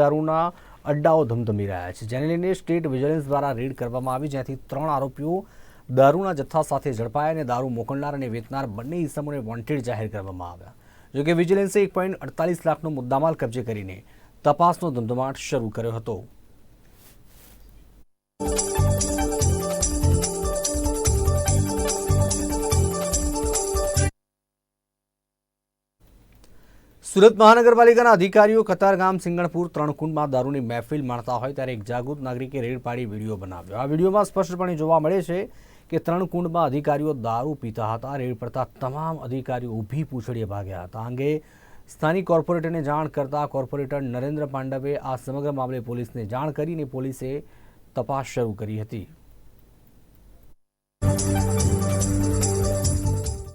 દારૂના અડ્ડાઓ ધમધમી રહ્યા છે. જેને લઈને સ્ટેટ વિજિલન્સ દ્વારા રેડ કરવામાં આવી જ્યાંથી ત્રણ આરોપીઓ દારૂના જથ્થા સાથે ઝડપાયા અને દારૂ મોકલનાર અને વેચનાર બંને ઇસમોને વોન્ટેડ જાહેર કરવામાં આવ્યા. જોકે વિજિલન્સે એક પોઈન્ટ અડતાલીસ લાખનો મુદ્દામાલ કબજે કરીને તપાસનો ધમધમાટ શરૂ કર્યો હતો. સુરત મહાનગરપાલિકાના અધિકારીઓ કતારગામ સિંગણપુર ત્રણકુંડમાં દારૂની મહેફિલ માણતા હોય ત્યારે એક જાગૃત નાગરિકે રેડ પાડી વીડિયો બનાવ્યો. આ વિડીયોમાં સ્પષ્ટપણે જોવા મળે છે કે ત્રણકુંડમાં અધિકારીઓ દારૂ પીતા હતા, રેડ પડતા તમામ અધિકારીઓ ઊભી પૂછડીએ ભાગ્યા હતા. અંગે સ્થાનિક કોર્પોરેટરને જાણ કરતા કોર્પોરેટર નરેન્દ્ર પાંડવે આ સમગ્ર મામલે પોલીસને જાણ કરીને પોલીસે તપાસ શરૂ કરી હતી.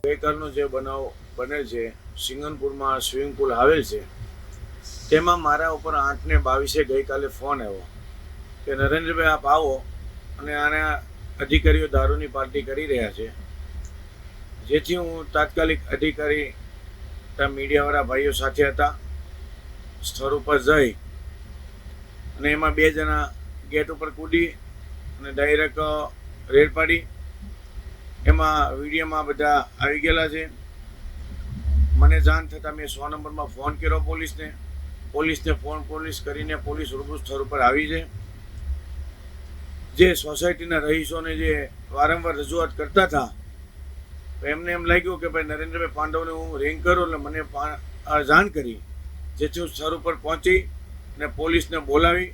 ગઈકાલનો જે બનાવ બને છે, સિંગનપુરમાં સ્વિમિંગ પુલ આવેલ છે. તેમાં મારા ઉપર આઠ ને બાવીસે ગઈકાલે ફોન આવ્યો કે, નરેન્દ્રભાઈ, આપ આવો અને આના અધિકારીઓ દારૂની પાર્ટી કરી રહ્યા છે. જેથી હું તાત્કાલિક અધિકારી મીડિયાવાળા ભાઈઓ સાથે હતા, સ્થળ ઉપર જઈ અને એમાં બે જણા ગેટ ઉપર કૂદી અને ડાયરેક્ટ રેડ પાડી. એમાં વિડીયોમાં બધા આવી ગયેલા છે. મને જાણ થતાં મેં સો નંબરમાં ફોન કર્યો પોલીસને. પોલીસને ફોન પોલીસ કરીને પોલીસ રૂબરૂ સ્થળ ઉપર આવી છે. જે સોસાયટીના રહીશોને જે વારંવાર રજૂઆત કરતા હતા એમને એમ લાગ્યું કે ભાઈ નરેન્દ્રભાઈ પાંડવને હું રેન્ક કરું એટલે મને જાણ કરી. જેથી હું સ્થળ ઉપર પહોંચી અને પોલીસને બોલાવી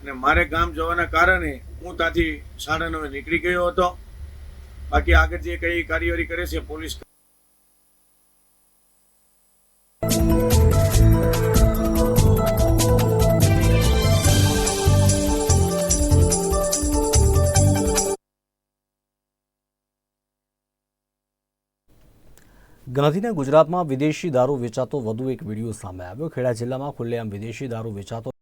અને મારે ગામ જવાના કારણે હું ત્યાંથી સાડા નવે નીકળી ગયો હતો. બાકી આગળ જે કઈ કાર્યવાહી કરે છે પોલીસ ગાંધીના ગુજરાતમાં વિદેશી દારૂ વેચાતો વધુ એક વીડિયો સામે આવ્યો. ખેડા જિલ્લામાં ખુલ્લેઆમ વિદેશી દારૂ વેચાતો